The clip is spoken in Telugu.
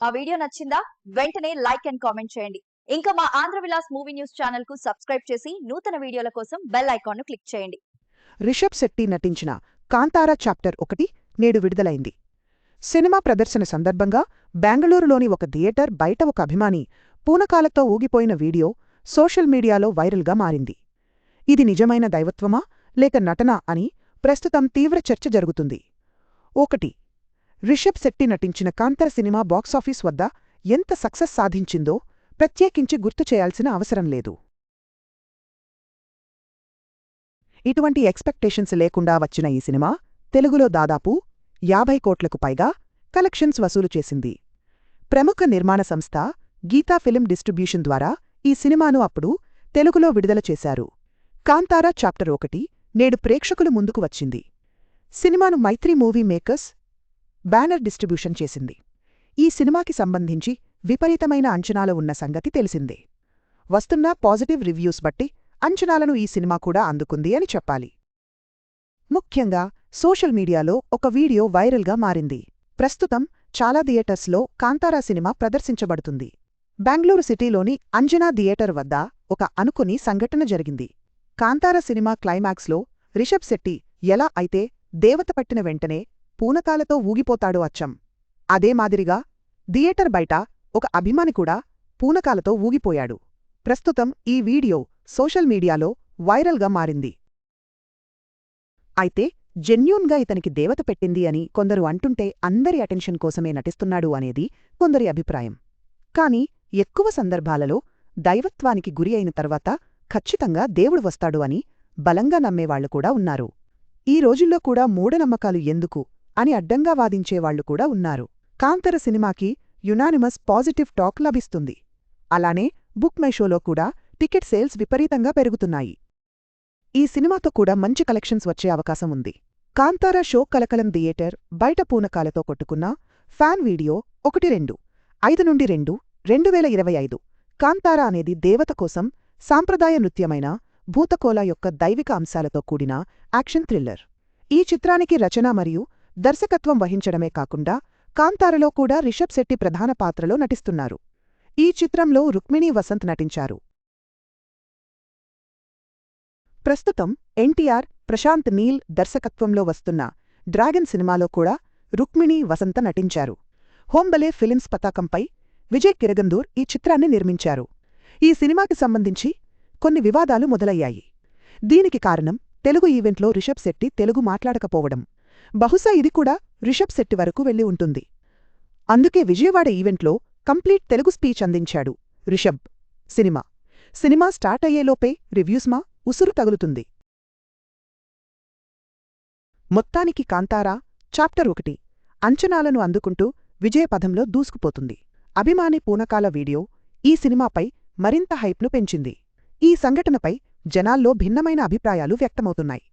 మా వీడియో నచ్చిందా? వెంటనే లైక్ అండ్ కామెంట్ చేయండి. ఇంకా మా ఆంధ్ర విలాస్ మూవీ న్యూస్ ఛానల్కు సబ్స్క్రైబ్ చేసి నూతన వీడియోల కోసం బెల్ ఐకాన్ను క్లిక్ చేయండి. రిషబ్ శెట్టి నటించిన కాంతారా చాప్టర్ ఒకటి నేడు విడుదలైంది. సినిమా ప్రదర్శన సందర్భంగా బెంగళూరులోని ఒక థియేటర్ బయట ఒక అభిమాని పూనకాలతో ఊగిపోయిన వీడియో సోషల్ మీడియాలో వైరల్గా మారింది. ఇది నిజమైన దైవత్వమా లేక నటనా అని ప్రస్తుతం తీవ్ర చర్చ జరుగుతుంది. ఒకటి రిషబ్ శెట్టి నటించిన కాంతర సినిమా బాక్సాఫీస్ వద్ద ఎంత సక్సెస్ సాధించిందో ప్రత్యేకించి గుర్తు చేయాల్సిన అవసరం లేదు. ఇటువంటి ఎక్స్పెక్టేషన్స్ లేకుండా వచ్చిన ఈ సినిమా తెలుగులో దాదాపు యాభై కోట్లకు పైగా కలెక్షన్స్ వసూలు చేసింది. ప్రముఖ నిర్మాణ సంస్థ గీతా ఫిలిం డిస్ట్రిబ్యూషన్ ద్వారా ఈ సినిమాను అప్పుడు తెలుగులో విడుదల చేశారు. కాంతారా చాప్టర్ ఒకటి నేడు ప్రేక్షకుల ముందుకు వచ్చింది. సినిమాను Mythri movie makers banner distribution చేసింది. ఈ సినిమాకి సంబంధించి విపరీతమైన అంచనాలు ఉన్న సంగతి తెలిసిందే. వస్తున్న పాజిటివ్ రివ్యూస్ బట్టి అంచనాలను ఈ సినిమా కూడా అందుకుంది అని చెప్పాలి. ముఖ్యంగా సోషల్ మీడియాలో ఒక వీడియో వైరల్గా మారింది. ప్రస్తుతం చాలా థియేటర్స్లో కాంతారా సినిమా ప్రదర్శించబడుతుంది. బెంగళూరు సిటీలోని అంజనా థియేటర్ వద్ద ఒక అనుకుని సంఘటన జరిగింది. కాంతారా సినిమా క్లైమాక్స్లో రిషబ్ శెట్టి ఎలా అయితే దేవత పట్టిన వెంటనే పూనకాలతో ఊగిపోతాడు అచ్చం. అదే మాదిరిగా థియేటర్ బయట ఒక అభిమాని కూడా పూనకాలతో ఊగిపోయాడు. ప్రస్తుతం ఈ వీడియో సోషల్ మీడియాలో వైరల్గా మారింది. అయితే జెన్యూన్గా ఇతనికి దేవత పెట్టింది అని కొందరు అంటుంటే అందరి అటెన్షన్ కోసమే నటిస్తున్నాడు అనేది కొందరి అభిప్రాయం. కాని ఎక్కువ సందర్భాలలో దైవత్వానికి గురి అయిన తర్వాత ఖచ్చితంగా దేవుడు వస్తాడు అని బలంగా నమ్మేవాళ్ళు కూడా ఉన్నారు. ఈ రోజుల్లో కూడా మూఢనమ్మకాలు ఎందుకు అని అడ్డంగా వాదించేవాళ్ళు కూడా ఉన్నారు. కాంతర సినిమాకి యునానిమస్ పాజిటివ్ టాక్ లభిస్తుంది. అలానే బుక్ మైషోలో కూడా టికెట్ సేల్స్ విపరీతంగా పెరుగుతున్నాయి. ఈ సినిమాతో కూడా మంచి కలెక్షన్స్ వచ్చే అవకాశం ఉంది. కాంతారా షో కలకలం థియేటర్ బయట పూనకాలతో కొట్టుకున్న ఫ్యాన్ వీడియో ఒకటి రెండు ఐదు నుండి రెండు రెండు వేల ఇరవై ఐదు కాంతారా అనేది దేవత కోసం సాంప్రదాయ నృత్యమైన భూతకోల యొక్క దైవిక అంశాలతో కూడిన యాక్షన్ థ్రిల్లర్. ఈ చిత్రానికి రచన మరియు దర్శకత్వం వహించడమే కాకుండా కాంతారలో కూడా రిషబ్ శెట్టి ప్రధాన పాత్రలో నటిస్తున్నారు. ఈ చిత్రంలో రుక్మిణీ వసంత్ నటించారు. ప్రస్తుతం ఎన్టీఆర్ ప్రశాంత్ నీల్ దర్శకత్వంలో వస్తున్న డ్రాగన్ సినిమాలో కూడా రుక్మిణీ వసంత నటించారు. హోంబలే ఫిలిమ్స్ పతాకంపై విజయ్ కిరగందూర్ ఈ చిత్రాన్ని నిర్మించారు. ఈ సినిమాకి సంబంధించి కొన్ని వివాదాలు మొదలయ్యాయి. దీనికి కారణం తెలుగు ఈవెంట్లో రిషబ్ శెట్టి తెలుగు మాట్లాడకపోవడం. బహుశా ఇది కూడా రిషబ్ శెట్టి వరకు వెళ్ళి ఉంటుంది. అందుకే విజయవాడ ఈవెంట్లో కంప్లీట్ తెలుగు స్పీచ్ అందించాడు రిషబ్. సినిమా. సినిమా స్టార్ట్ అయ్యేలోపే రివ్యూస్మా ఉసురు తగులుతుంది. మొత్తానికి కాంతారా చాప్టర్ ఒకటి. అంచనాలను అందుకుంటూ విజయపథంలో దూసుకుపోతుంది. అభిమాని పూనకాల వీడియో ఈ సినిమాపై మరింత హైప్ను పెంచింది. ఈ సంఘటనపై జనాల్లో భిన్నమైన అభిప్రాయాలు వ్యక్తమవుతున్నాయి.